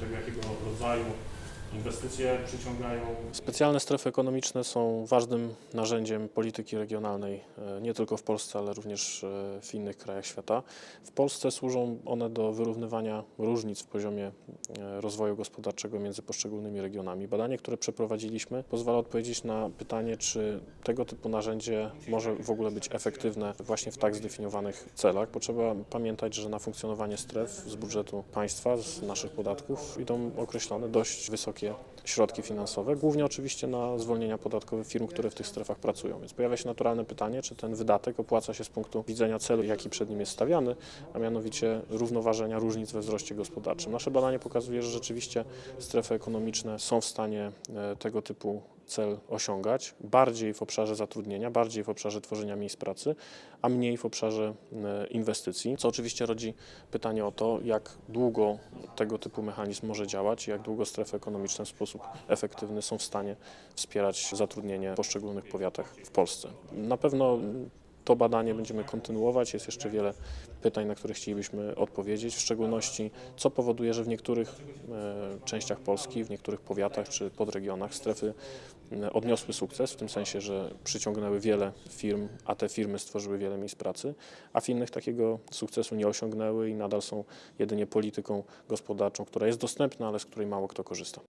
tego, jakiego rodzaju inwestycje przyciągają. Specjalne strefy ekonomiczne są ważnym narzędziem polityki regionalnej, e, nie tylko w Polsce, ale również e, w innych krajach świata. W Polsce służą one do wyrównywania różnic w poziomie e, rozwoju gospodarczego między poszczególnymi regionami. Badanie, które przeprowadziliśmy, pozwala odpowiedzieć na pytanie, czy tego typu narzędzie może w ogóle być efektywne właśnie w tak zdefiniowanych celach, bo trzeba pamiętać, że na funkcjonowanie stref z budżetu państwa, z naszych podatków idą określone dość wysokie środki finansowe, głównie oczywiście na zwolnienia podatkowe firm, które w tych strefach pracują. Więc pojawia się naturalne pytanie, czy ten wydatek opłaca się z punktu widzenia celu, jaki przed nim jest stawiany, a mianowicie równoważenia różnic we wzroście gospodarczym. Nasze badanie pokazuje, że rzeczywiście strefy ekonomiczne są w stanie e, tego typu cel osiągać, bardziej w obszarze zatrudnienia, bardziej w obszarze tworzenia miejsc pracy, a mniej w obszarze e, inwestycji, co oczywiście rodzi pytanie o to, jak długo tego typu mechanizm może działać i jak długo strefy ekonomiczne w sposób efektywny są w stanie wspierać zatrudnienie w poszczególnych powiatach w Polsce. Na pewno to badanie będziemy kontynuować. Jest jeszcze wiele pytań, na które chcielibyśmy odpowiedzieć, w szczególności co powoduje, że w niektórych e, częściach Polski, w niektórych powiatach czy podregionach strefy e, odniosły sukces, w tym sensie, że przyciągnęły wiele firm, a te firmy stworzyły wiele miejsc pracy, a w innych takiego sukcesu nie osiągnęły i nadal są jedynie polityką gospodarczą, która jest dostępna, ale z której mało kto korzysta.